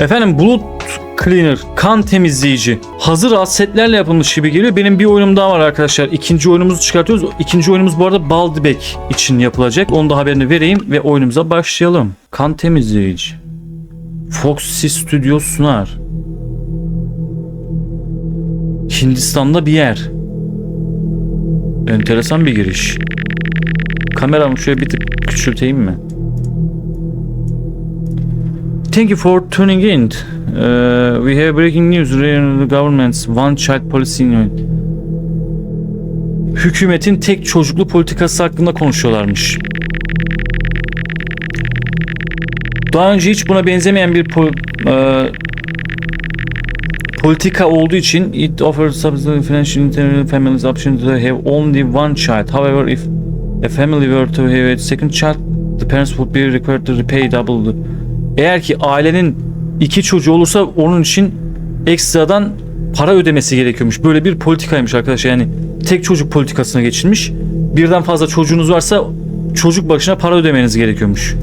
Efendim Blood Cleaner, kan temizleyici. Hazır asetlerle yapılmış gibi geliyor. Benim bir oyunum daha var arkadaşlar. İkinci oyunumuzu çıkartıyoruz. İkinci oyunumuz bu arada Baldibek için yapılacak. Onu da haberini vereyim ve oyunumuza başlayalım. Kan temizleyici. Foxy Studio sunar. Hindistan'da bir yer. Enteresan bir giriş. Kameramı şöyle bir tık küçülteyim mi? Thank you for tuning in. Uh, we have breaking news regarding the government's one child policy. Hükümetin tek çocuklu politikası hakkında konuşuyorlarmış. Daha önce hiç buna benzemeyen bir po- e, politika olduğu için it offers substantial financial internal families option to have only one child. However, if a family were to have a second child, the parents would be required to repay double the eğer ki ailenin iki çocuğu olursa onun için ekstradan para ödemesi gerekiyormuş. Böyle bir politikaymış arkadaşlar. Yani tek çocuk politikasına geçilmiş. Birden fazla çocuğunuz varsa çocuk başına para ödemeniz gerekiyormuş.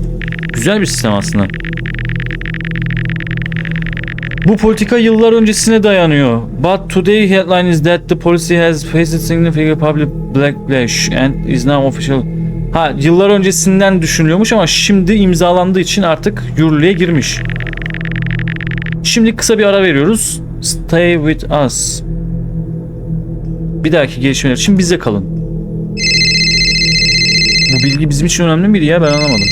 Güzel bir sistem aslında. Bu politika yıllar öncesine dayanıyor. But today headline is that the policy has faced significant public backlash and is now official. Ha yıllar öncesinden düşünülüyormuş ama şimdi imzalandığı için artık yürürlüğe girmiş. Şimdi kısa bir ara veriyoruz. Stay with us. Bir dahaki gelişmeler için bize kalın. Bu bilgi bizim için önemli miydi ya ben anlamadım.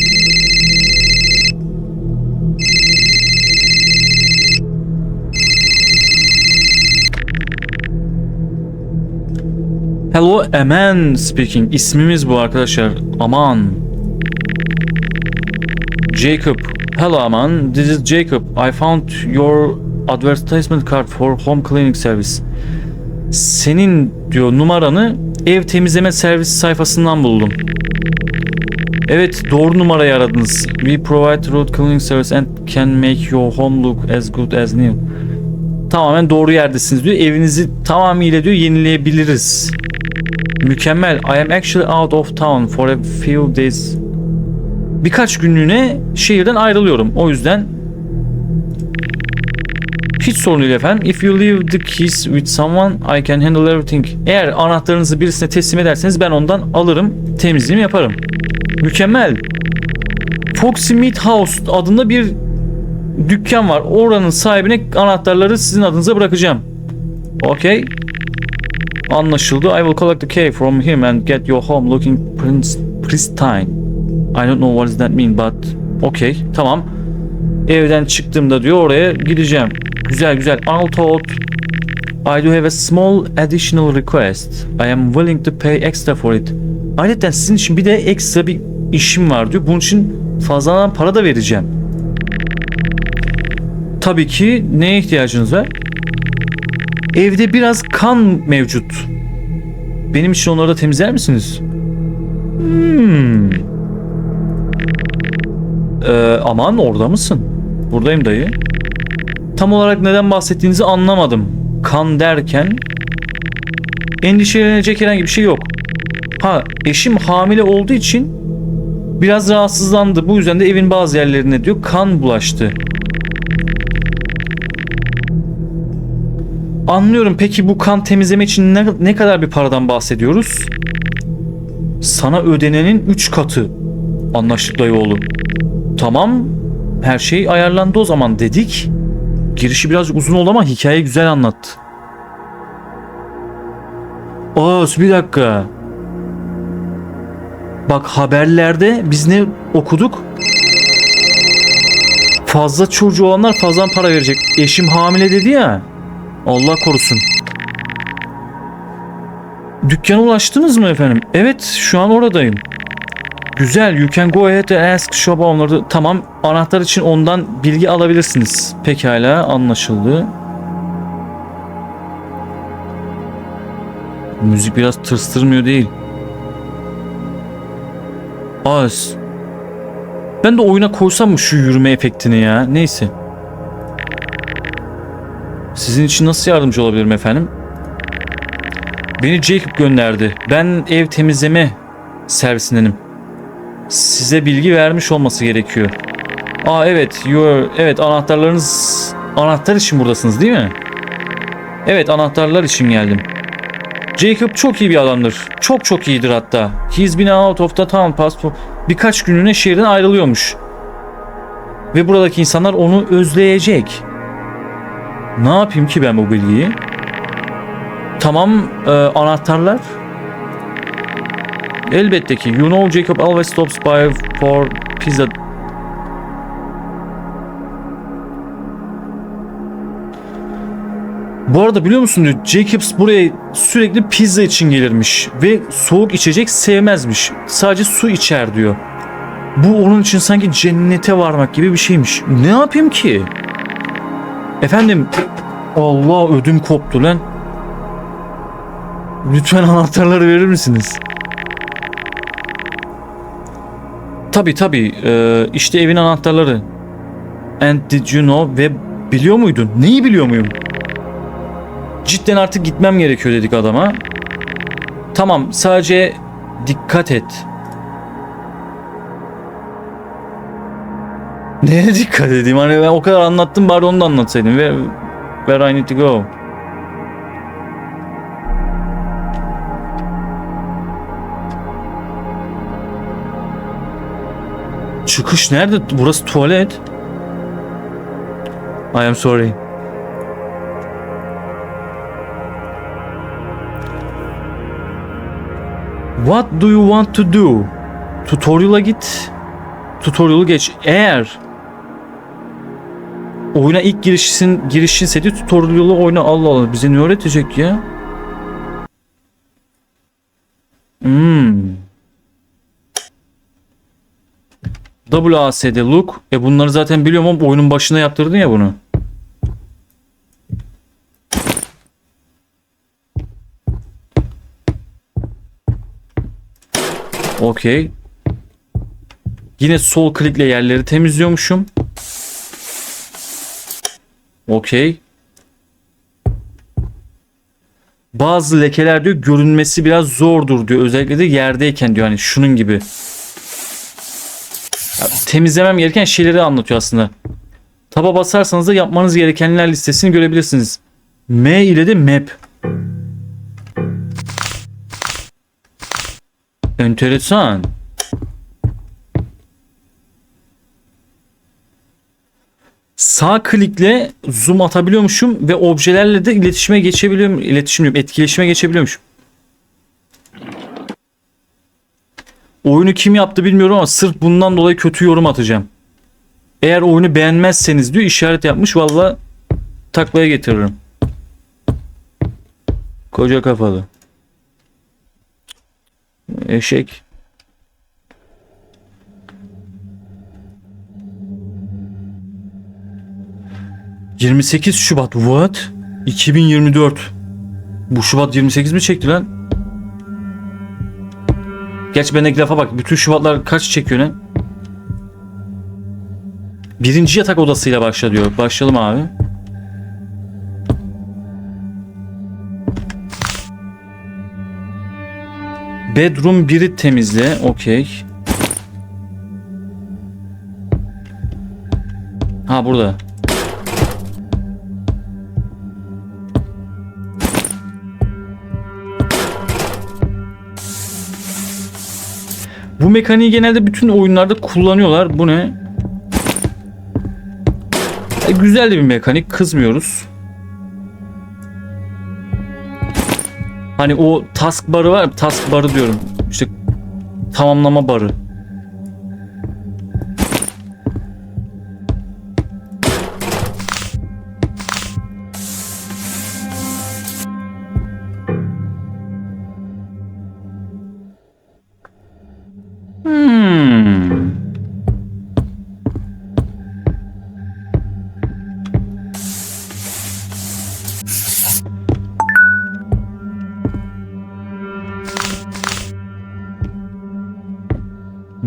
Hello Aman speaking. İsmimiz bu arkadaşlar. Aman. Jacob. Hello Aman. This is Jacob. I found your advertisement card for home cleaning service. Senin diyor numaranı ev temizleme servisi sayfasından buldum. Evet doğru numarayı aradınız. We provide road cleaning service and can make your home look as good as new. Tamamen doğru yerdesiniz diyor. Evinizi tamamıyla diyor yenileyebiliriz. Mükemmel. I am actually out of town for a few days. Birkaç günlüğüne şehirden ayrılıyorum. O yüzden hiç sorun değil efendim. If you leave the keys with someone, I can handle everything. Eğer anahtarınızı birisine teslim ederseniz ben ondan alırım, temizliğimi yaparım. Mükemmel. Foxy Meat House adında bir dükkan var. Oranın sahibine anahtarları sizin adınıza bırakacağım. Okay. Anlaşıldı. I will collect the key from him and get your home looking pristine. I don't know what does that mean but okay. Tamam. Evden çıktığımda diyor oraya gideceğim. Güzel güzel. Altot. I do have a small additional request. I am willing to pay extra for it. Ayrıca sizin için bir de ekstra bir işim var diyor. Bunun için fazladan para da vereceğim. Tabii ki neye ihtiyacınız var? Evde biraz kan mevcut. Benim için onları da temizler misiniz? Hmm. Ee, aman orada mısın? Buradayım dayı. Tam olarak neden bahsettiğinizi anlamadım. Kan derken endişelenecek herhangi bir şey yok. Ha eşim hamile olduğu için biraz rahatsızlandı. Bu yüzden de evin bazı yerlerine diyor kan bulaştı. Anlıyorum. Peki bu kan temizleme için ne, ne kadar bir paradan bahsediyoruz? Sana ödenenin 3 katı. Anlaştık dayı oğlum. Tamam. Her şey ayarlandı o zaman dedik. Girişi biraz uzun oldu ama hikaye güzel anlattı. Aa bir dakika. Bak haberlerde biz ne okuduk? Fazla çocuğu olanlar fazladan para verecek. Eşim hamile dedi ya. Allah korusun. Dükkana ulaştınız mı efendim? Evet şu an oradayım. Güzel. You can go ahead and ask shop owner'ı. Tamam. Anahtar için ondan bilgi alabilirsiniz. Pekala anlaşıldı. Müzik biraz tırstırmıyor değil. Az. Ben de oyuna koysam mı şu yürüme efektini ya? Neyse. Sizin için nasıl yardımcı olabilirim efendim? Beni Jacob gönderdi. Ben ev temizleme servisindenim. Size bilgi vermiş olması gerekiyor. Aa evet, your, evet anahtarlarınız anahtar için buradasınız değil mi? Evet anahtarlar için geldim. Jacob çok iyi bir adamdır. Çok çok iyidir hatta. He's been out of the town past. Birkaç günlüğüne şehirden ayrılıyormuş. Ve buradaki insanlar onu özleyecek. Ne yapayım ki ben bu bilgiyi? Tamam e, anahtarlar. Elbette ki. You know Jacob always stops by for pizza. Bu arada biliyor musun diyor Jacobs buraya sürekli pizza için gelirmiş ve soğuk içecek sevmezmiş. Sadece su içer diyor. Bu onun için sanki cennete varmak gibi bir şeymiş. Ne yapayım ki? Efendim Allah ödüm koptu lan. Lütfen anahtarları verir misiniz? Tabi tabi işte evin anahtarları. And did you know ve biliyor muydun? Neyi biliyor muyum? Cidden artık gitmem gerekiyor dedik adama. Tamam sadece dikkat et. Neye dikkat edeyim? Hani ben o kadar anlattım bari onu da anlatsaydım. Where, where I need to go? Çıkış nerede? Burası tuvalet. I am sorry. What do you want to do? Tutorial'a git. Tutorial'ı geç. Eğer oyuna ilk girişin girişin seti tutorial'ı oyna. Allah Allah bize ne öğretecek ya? Hmm. WASD look. E bunları zaten biliyorum ama oyunun başına yaptırdın ya bunu. Okey. Yine sol klikle yerleri temizliyormuşum. Okey. Bazı lekeler diyor görünmesi biraz zordur diyor. Özellikle de yerdeyken diyor hani şunun gibi. Ya, temizlemem gereken şeyleri anlatıyor aslında. Taba basarsanız da yapmanız gerekenler listesini görebilirsiniz. M ile de map. Enteresan. Sağ klikle zoom atabiliyormuşum ve objelerle de iletişime geçebiliyorum. İletişim diyorum, etkileşime geçebiliyormuşum. Oyunu kim yaptı bilmiyorum ama sırf bundan dolayı kötü yorum atacağım. Eğer oyunu beğenmezseniz diyor işaret yapmış valla taklaya getiririm. Koca kafalı. Eşek. ...28 Şubat. What? 2024. Bu Şubat 28 mi çekti lan? Gerçi bendeki lafa bak. Bütün Şubatlar kaç çekiyor lan? Birinci yatak odasıyla başla diyor. Başlayalım abi. Bedroom 1'i temizle. Okey. Ha burada. Bu mekaniği genelde bütün oyunlarda kullanıyorlar. Bu ne? E, güzel de bir mekanik. Kızmıyoruz. Hani o task barı var. Task barı diyorum. İşte tamamlama barı.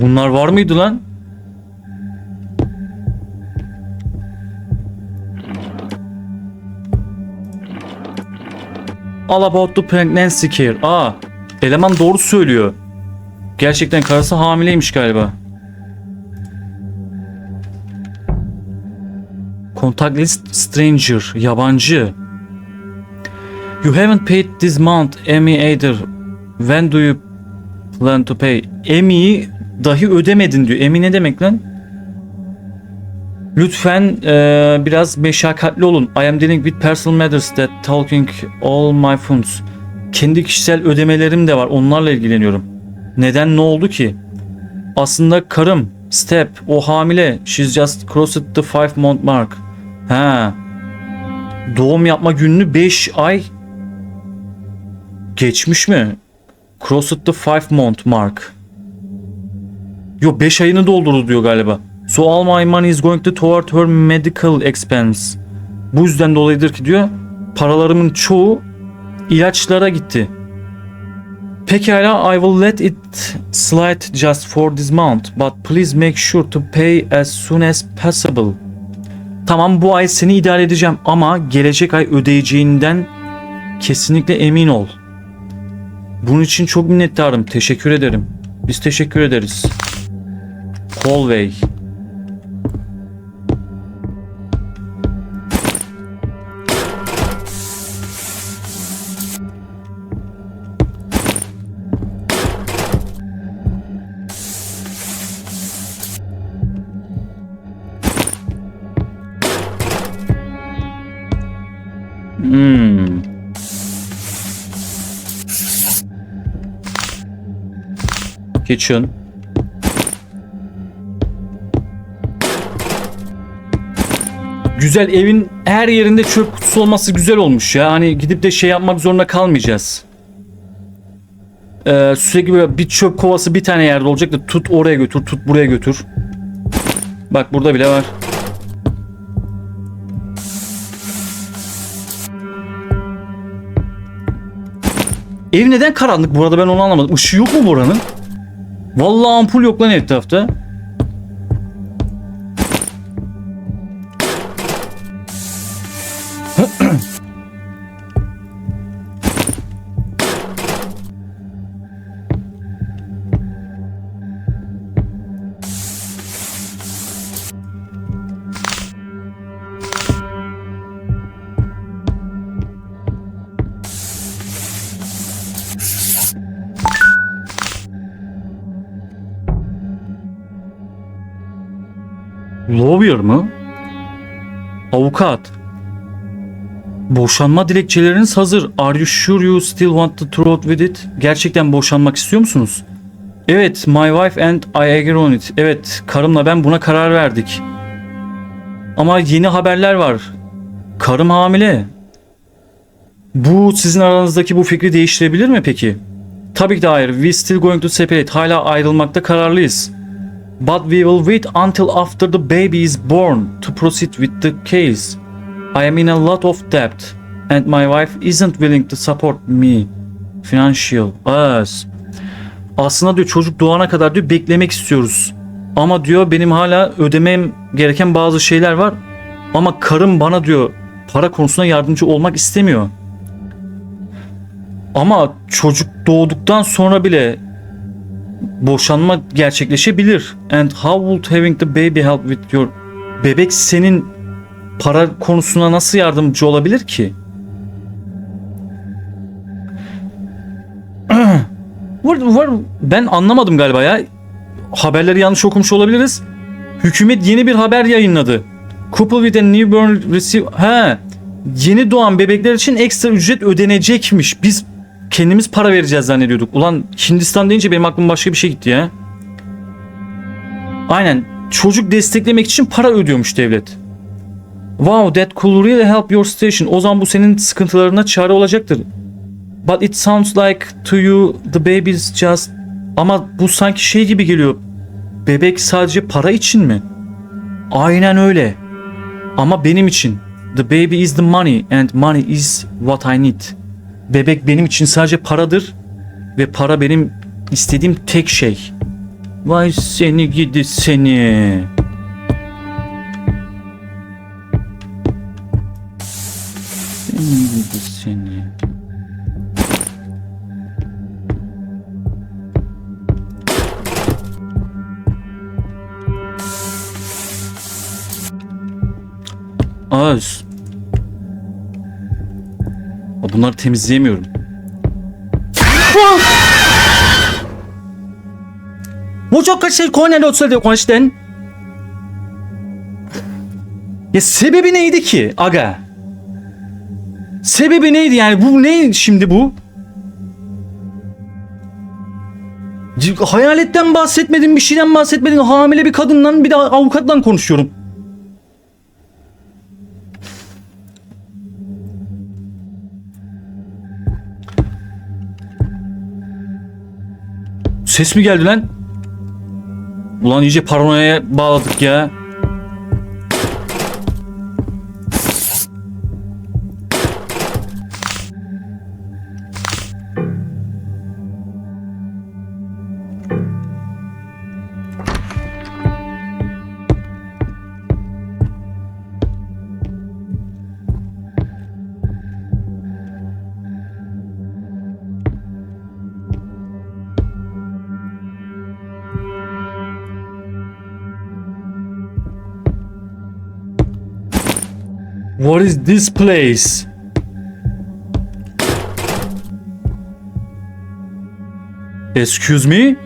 Bunlar var mıydı lan? All about the pregnancy care. Aa, eleman doğru söylüyor. Gerçekten karısı hamileymiş galiba. Contact list stranger. Yabancı. You haven't paid this month Emmy either. When do you plan to pay? Emmy'yi dahi ödemedin diyor. Emmy ne demek lan? Lütfen eee, biraz meşakkatli olun. I am dealing with personal matters that talking all my funds. Kendi kişisel ödemelerim de var. Onlarla ilgileniyorum. Neden ne oldu ki? Aslında karım Step o hamile. She's just crossed the five month mark. Ha. Doğum yapma gününü 5 ay geçmiş mi? Crossed the five month mark. Yo 5 ayını doldurdu diyor galiba. So all my money is going to toward her medical expense. Bu yüzden dolayıdır ki diyor paralarımın çoğu ilaçlara gitti. Pekala I will let it slide just for this month but please make sure to pay as soon as possible. Tamam bu ay seni idare edeceğim ama gelecek ay ödeyeceğinden kesinlikle emin ol. Bunun için çok minnettarım. Teşekkür ederim. Biz teşekkür ederiz. Colway. Hmm. Kitchen. Güzel evin her yerinde çöp kutusu olması güzel olmuş ya. Hani gidip de şey yapmak zorunda kalmayacağız. Ee, sürekli böyle bir çöp kovası bir tane yerde olacak da tut oraya götür, tut buraya götür. Bak burada bile var. Ev neden karanlık bu arada ben onu anlamadım. Işığı yok mu buranın? Vallahi ampul yok lan etrafta. Lawyer mı? Avukat. Boşanma dilekçeleriniz hazır. Are you sure you still want to throw with it? Gerçekten boşanmak istiyor musunuz? Evet, my wife and I agree on it. Evet, karımla ben buna karar verdik. Ama yeni haberler var. Karım hamile. Bu sizin aranızdaki bu fikri değiştirebilir mi peki? Tabii ki de hayır. We still going to separate. Hala ayrılmakta kararlıyız. But we will wait until after the baby is born to proceed with the case. I am in a lot of debt and my wife isn't willing to support me financial. Yes. Aslında diyor çocuk doğana kadar diyor beklemek istiyoruz. Ama diyor benim hala ödemem gereken bazı şeyler var. Ama karım bana diyor para konusunda yardımcı olmak istemiyor. Ama çocuk doğduktan sonra bile boşanma gerçekleşebilir. And how would having the baby help with your bebek senin para konusuna nasıl yardımcı olabilir ki? Var, var, ben anlamadım galiba ya. Haberleri yanlış okumuş olabiliriz. Hükümet yeni bir haber yayınladı. Couple with a newborn receive... He. Yeni doğan bebekler için ekstra ücret ödenecekmiş. Biz kendimiz para vereceğiz zannediyorduk. Ulan Hindistan deyince benim aklım başka bir şey gitti ya. Aynen. Çocuk desteklemek için para ödüyormuş devlet. Wow, that could really help your situation. O zaman bu senin sıkıntılarına çare olacaktır. But it sounds like to you the baby is just... Ama bu sanki şey gibi geliyor. Bebek sadece para için mi? Aynen öyle. Ama benim için. The baby is the money and money is what I need. Bebek benim için sadece paradır ve para benim istediğim tek şey. Vay seni gidi seni. Seni gidi seni. House ya. Bunları temizleyemiyorum. Bu çok kaçır Kornel şey Otsu'ya diyor konuştun. Ya sebebi neydi ki aga? Sebebi neydi yani bu ne şimdi bu? Hayaletten bahsetmedin, bir şeyden bahsetmedin. Hamile bir kadından bir de avukatla konuşuyorum. Ses mi geldi lan? Ulan iyice paranoyaya bağladık ya. What is this place? Excuse me?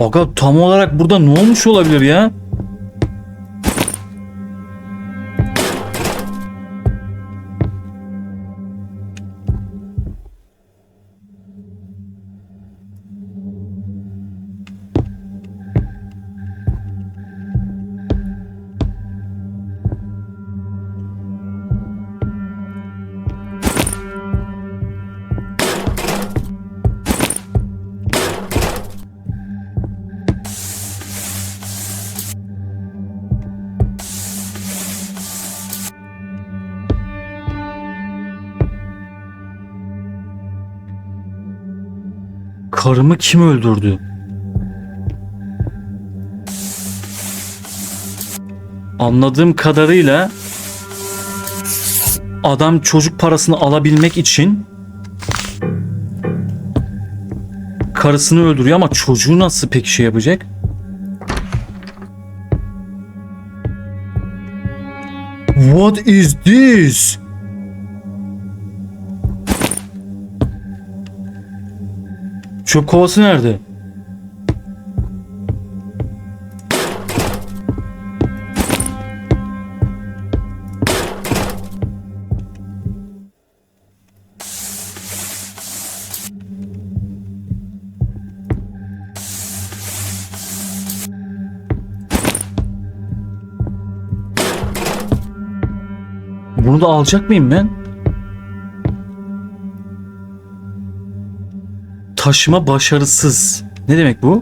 Aga tam olarak burada ne olmuş olabilir ya? Karımı kim öldürdü? Anladığım kadarıyla adam çocuk parasını alabilmek için karısını öldürüyor ama çocuğu nasıl peki şey yapacak? What is this? Çöp kovası nerede? Bunu da alacak mıyım ben? Taşıma başarısız. Ne demek bu?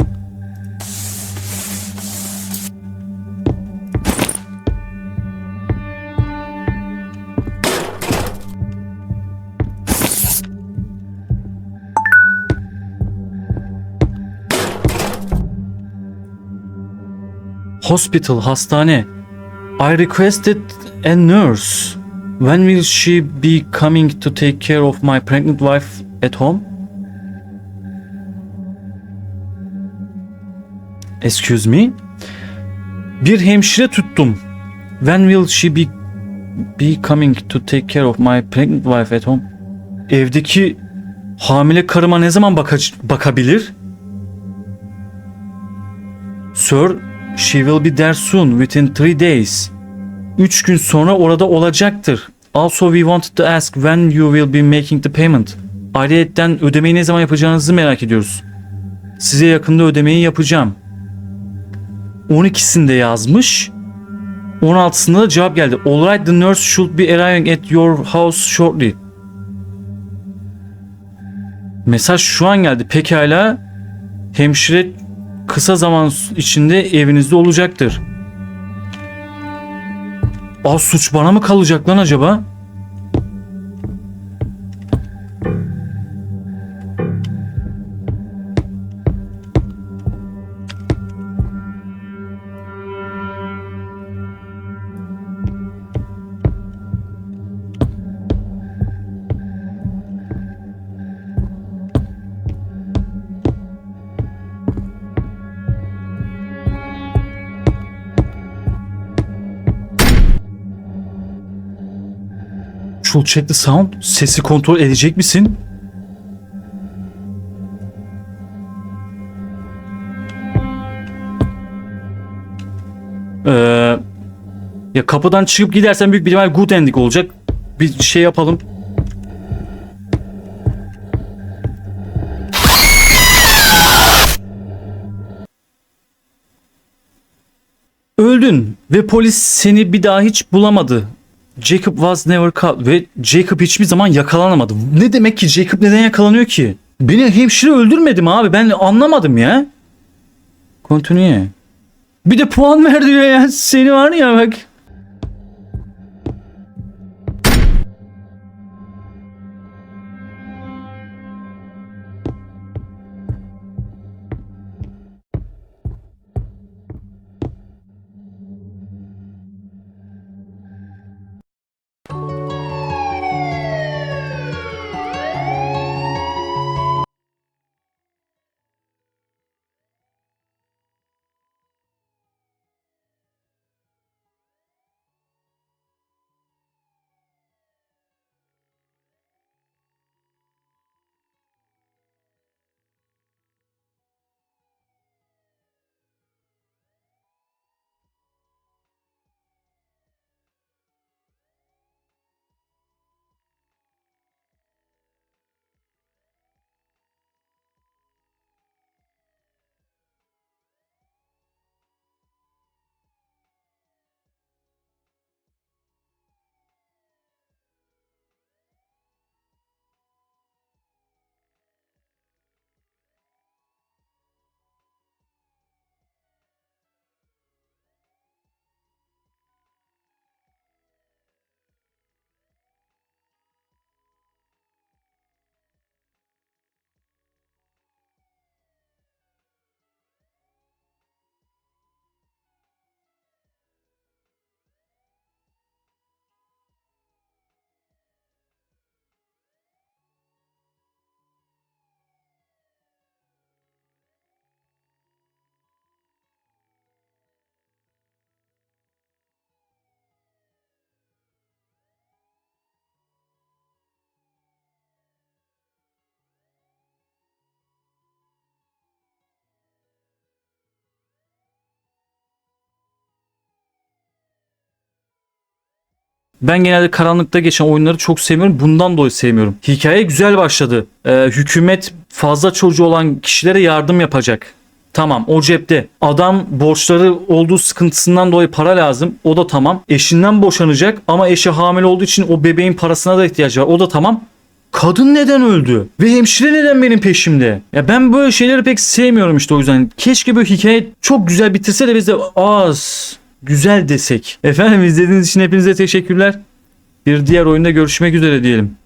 Hospital, hastane. I requested a nurse. When will she be coming to take care of my pregnant wife at home? Excuse me? Bir hemşire tuttum. When will she be be coming to take care of my pregnant wife at home? Evdeki hamile karıma ne zaman baka- bakabilir? Sir, she will be there soon within three days. Üç gün sonra orada olacaktır. Also we wanted to ask when you will be making the payment. Ayrıyetten ödemeyi ne zaman yapacağınızı merak ediyoruz. Size yakında ödemeyi yapacağım. 12'sinde yazmış. 16'sında da cevap geldi. Alright the nurse should be arriving at your house shortly. Mesaj şu an geldi. Pekala hemşire kısa zaman içinde evinizde olacaktır. Aa suç bana mı kalacak lan acaba? Should check the sound. Sesi kontrol edecek misin? Ee, ya kapıdan çıkıp gidersen büyük bir ihtimal good ending olacak. Bir şey yapalım. Öldün ve polis seni bir daha hiç bulamadı. Jacob was never caught ve Jacob hiçbir zaman yakalanamadı. Ne demek ki Jacob neden yakalanıyor ki? Beni hemşire öldürmedi mi abi? Ben anlamadım ya. Continue. Bir de puan ver diyor ya. Seni var ya bak. Ben genelde karanlıkta geçen oyunları çok sevmiyorum. Bundan dolayı sevmiyorum. Hikaye güzel başladı. Ee, hükümet fazla çocuğu olan kişilere yardım yapacak. Tamam o cepte. Adam borçları olduğu sıkıntısından dolayı para lazım. O da tamam. Eşinden boşanacak ama eşi hamile olduğu için o bebeğin parasına da ihtiyacı var. O da tamam. Kadın neden öldü? Ve hemşire neden benim peşimde? Ya ben böyle şeyleri pek sevmiyorum işte o yüzden. Keşke böyle hikaye çok güzel bitirse de biz de az güzel desek. Efendim izlediğiniz için hepinize teşekkürler. Bir diğer oyunda görüşmek üzere diyelim.